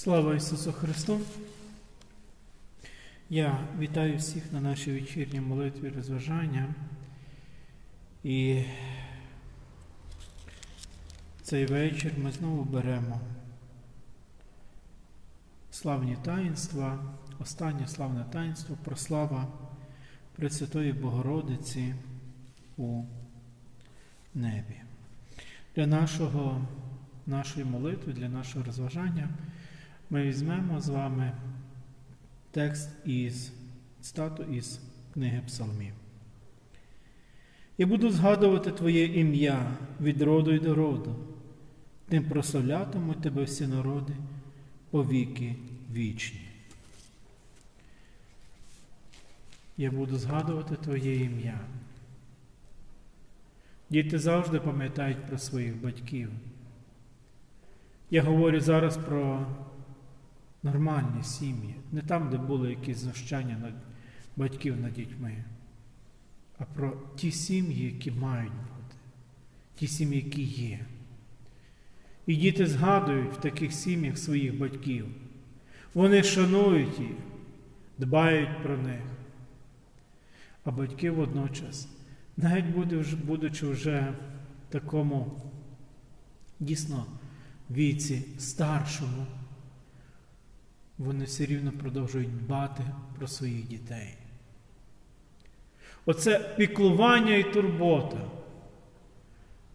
Слава Ісусу Христу! Я вітаю всіх на нашій вечірній молитві розважання. І цей вечір ми знову беремо славні таїнства, останнє славне таїнство, прослава Пресвятої Богородиці у небі. Для нашого, нашої молитви, для нашого розважання ми візьмемо з вами текст із цитату із книги Псалмів. Я буду згадувати Твоє ім'я від роду й до роду, тим прославлятимуть тебе всі народи по віки вічні. Я буду згадувати Твоє ім'я. Діти завжди пам'ятають про своїх батьків. Я говорю зараз про нормальні сім'ї, не там, де були якісь знущання над батьків над дітьми, а про ті сім'ї, які мають бути, ті сім'ї, які є. І діти згадують в таких сім'ях своїх батьків. Вони шанують їх, дбають про них. А батьки водночас, навіть будучи вже в такому дійсно віці старшому, вони все рівно продовжують дбати про своїх дітей. Оце піклування і турбота.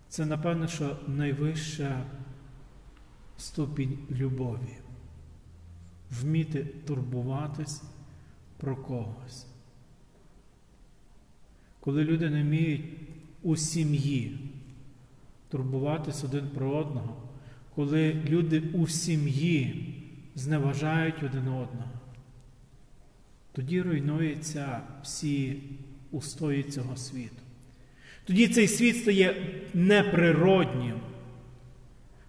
Це, напевно, що найвища ступінь любові. Вміти турбуватись про когось. Коли люди не вміють у сім'ї турбуватись один про одного, коли люди у сім'ї зневажають один одного, тоді руйнуються всі устої цього світу. Тоді цей світ стає неприроднім.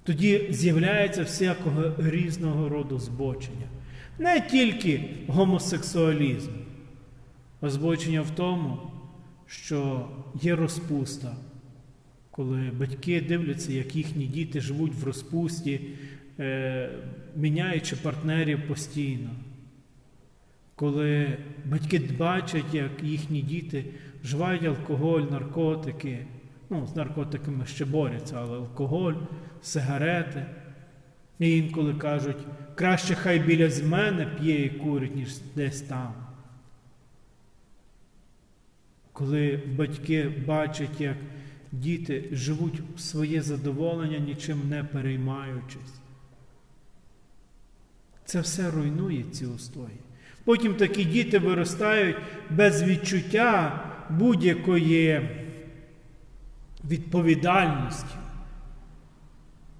Тоді з'являється всякого різного роду збочення. Не тільки гомосексуалізм, а збочення в тому, що є розпуста, коли батьки дивляться, як їхні діти живуть в розпусті, міняючи партнерів постійно. Коли батьки бачать, як їхні діти вживають алкоголь, наркотики, ну, з наркотиками ще борються, але алкоголь, сигарети. І інколи кажуть, краще хай біля з мене п'є і курить, ніж десь там. Коли батьки бачать, як діти живуть своє задоволення, нічим не переймаючись. Це все руйнує ці устої. Потім такі діти виростають без відчуття будь-якої відповідальності.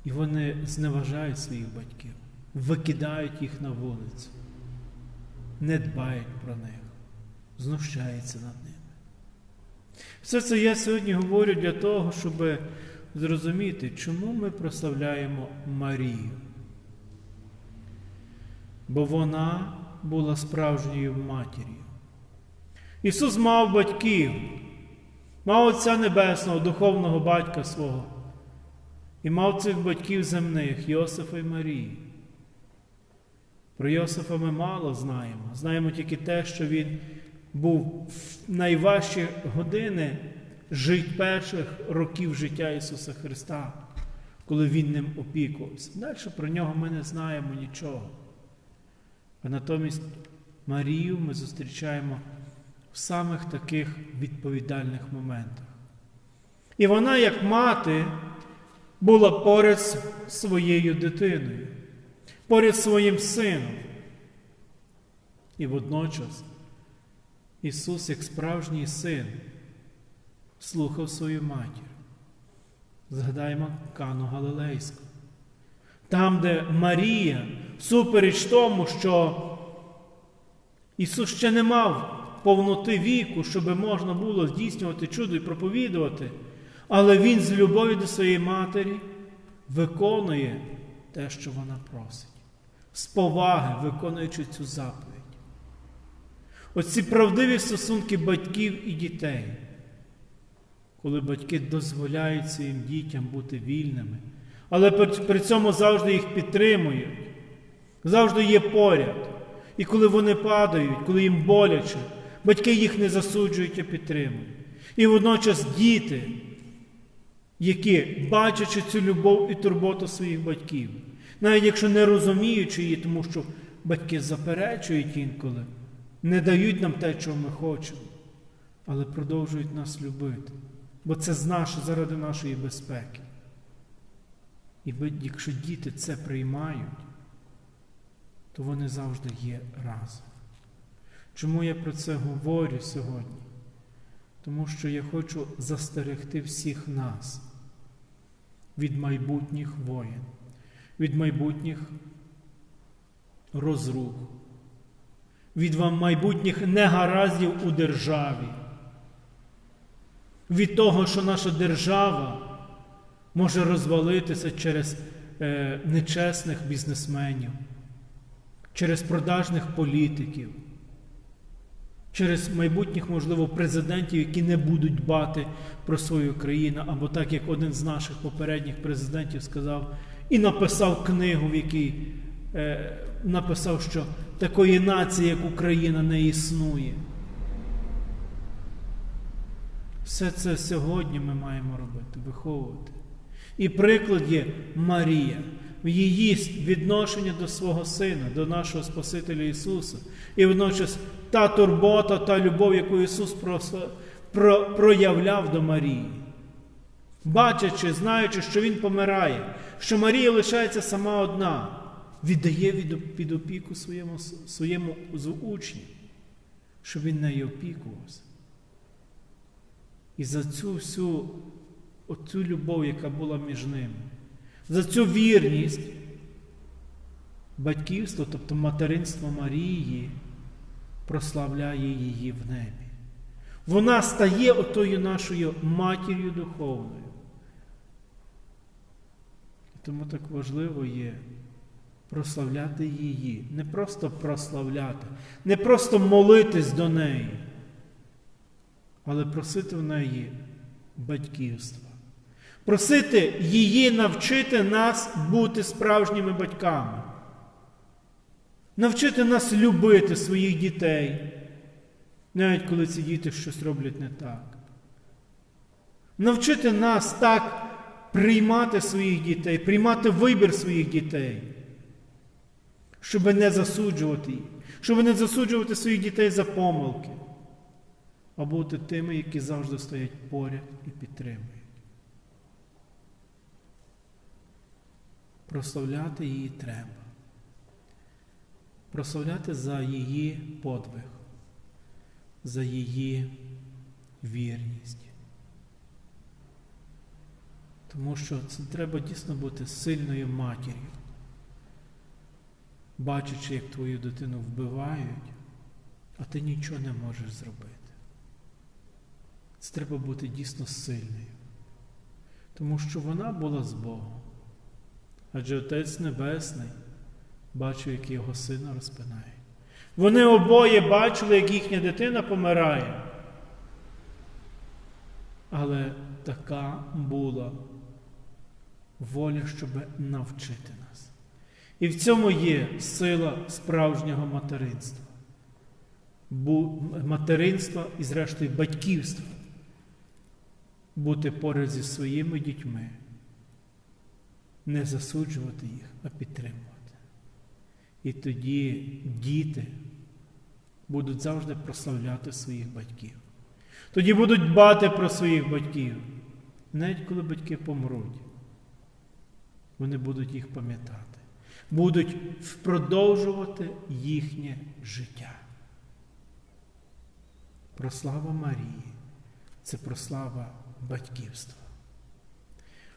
І вони зневажають своїх батьків, викидають їх на вулицю, не дбають про них, знущаються над ними. Все це я сьогодні говорю для того, щоб зрозуміти, чому ми прославляємо Марію. Бо вона була справжньою матір'ю. Ісус мав батьків, мав Отця Небесного, духовного батька свого, і мав цих батьків земних Йосифа і Марії. Про Йосифа ми мало знаємо. Знаємо тільки те, що він був в найважчі години жить перших років життя Ісуса Христа, коли Він ним опікувався. Далі про нього ми не знаємо нічого. А натомість Марію ми зустрічаємо в самих таких відповідальних моментах. І вона, як мати, була поряд з своєю дитиною, поряд своїм сином. І водночас Ісус, як справжній син, слухав свою матір. Згадаємо Кану Галилейську. Там, де Марія, супереч тому, що Ісус ще не мав повноти віку, щоб можна було здійснювати чудо і проповідувати, але Він з любові до своєї матері виконує те, що вона просить, з поваги виконуючи цю заповідь. Оці правдиві стосунки батьків і дітей, коли батьки дозволяють своїм дітям бути вільними, але при цьому завжди їх підтримують, завжди є поряд. І коли вони падають, коли їм боляче, батьки їх не засуджують, а підтримують. І водночас діти, які, бачачи цю любов і турботу своїх батьків, навіть якщо не розуміючи її, тому що батьки заперечують інколи, не дають нам те, чого ми хочемо, але продовжують нас любити. Бо це з наше, заради нашої безпеки. І якщо діти це приймають, то вони завжди є разом. Чому я про це говорю сьогодні? Тому що я хочу застерегти всіх нас від майбутніх воєн, від майбутніх розрух, від вам майбутніх негараздів у державі, від того, що наша держава може розвалитися через е, нечесних бізнесменів, через продажних політиків, через майбутніх, можливо, президентів, які не будуть дбати про свою країну, або так, як один з наших попередніх президентів сказав і написав книгу, в якій е, написав, що такої нації, як Україна, не існує. Все це сьогодні ми маємо робити, виховувати. І приклад є Марія, в її відношення до свого Сина, до нашого Спасителя Ісуса. І водночас та турбота, та любов, яку Ісус просто про, проявляв до Марії. Бачачи, знаючи, що Він помирає, що Марія лишається сама одна, віддає від, під опіку своєму, своєму учню, щоб він нею опікувався. І за цю всю оцю любов, яка була між ними, за цю вірність, батьківство, тобто материнство Марії, прославляє її в небі. Вона стає отою нашою матір'ю духовною. Тому так важливо є прославляти її, не просто прославляти, не просто молитись до неї, але просити в неї батьківства. Просити її навчити нас бути справжніми батьками, навчити нас любити своїх дітей, навіть коли ці діти щось роблять не так. Навчити нас так приймати своїх дітей, приймати вибір своїх дітей, щоб не засуджувати їх, щоб не засуджувати своїх дітей за помилки, а бути тими, які завжди стоять поряд і підтримують. Прославляти її треба. Прославляти за її подвиг, за її вірність. Тому що це треба дійсно бути сильною матір'ю, бачачи, як твою дитину вбивають, а ти нічого не можеш зробити. Це треба бути дійсно сильною. Тому що вона була з Богом. Адже Отець Небесний бачив, як його сина розпинають. Вони обоє бачили, як їхня дитина помирає. Але така була воля, щоб навчити нас. І в цьому є сила справжнього материнства. Материнства і, зрештою, батьківства. Бути поряд зі своїми дітьми, не засуджувати їх, а підтримувати. І тоді діти будуть завжди прославляти своїх батьків. Тоді будуть дбати про своїх батьків. Навіть коли батьки помруть, вони будуть їх пам'ятати, будуть продовжувати їхнє життя. Прослава Марії це прослава батьківства.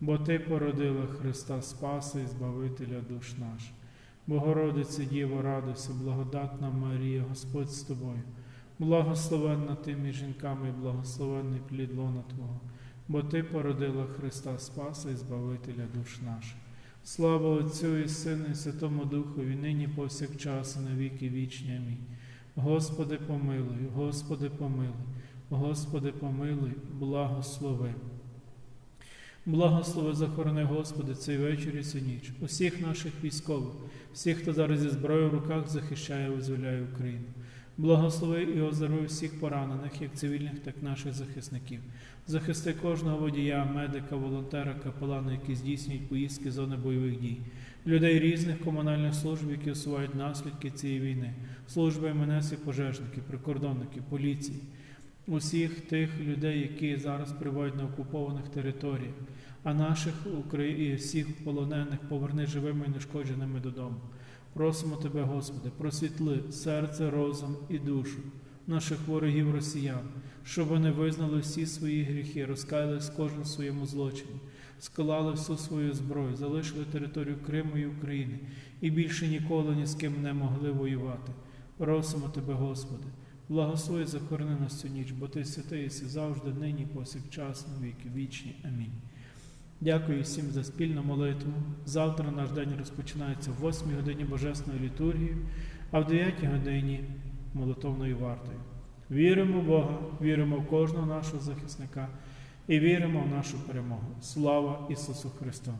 бо Ти породила Христа Спаса і Збавителя душ наших. Богородице Діво, радуйся, благодатна Марія, Господь з тобою, благословенна ти між жінками, і благословенний плід лона Твого, бо Ти породила Христа Спаса і Збавителя душ наших. Слава Отцю і Сину, і Святому Духові, нині повсякчас, і на віки вічні. Амінь. Господи, помилуй, Господи, помилуй, Господи, помилуй, благослови. Благослови захорони, Господи, цей вечір і цю ніч, усіх наших військових, всіх, хто зараз зі зброєю в руках захищає визволяє Україну. Благослови і оздорови всіх поранених, як цивільних, так і наших захисників. Захисти кожного водія, медика, волонтера, капелана, які здійснюють поїздки зони бойових дій, людей різних комунальних служб, які усувають наслідки цієї війни, служби МНС і пожежники, прикордонники, поліції, усіх тих людей, які зараз перебувають на окупованих територіях, а наших і всіх полонених поверни живими і нешкодженими додому. Просимо Тебе, Господи, просвітли серце, розум і душу наших ворогів росіян, щоб вони визнали всі свої гріхи, розкаялись кожен в своєму злочині, склали всю свою зброю, залишили територію Криму і України і більше ніколи ні з ким не могли воювати. Просимо Тебе, Господи, благослови захорони нас цю ніч, бо Ти святий єси завжди, нині, повсякчас, віки вічні. Амінь. Дякую всім за спільну молитву. Завтра наш день розпочинається в 8 годині Божесної літургії, а в 9 годині молитовною вартою. Віримо в Бога, віримо в кожного нашого захисника і віримо в нашу перемогу. Слава Ісусу Христу!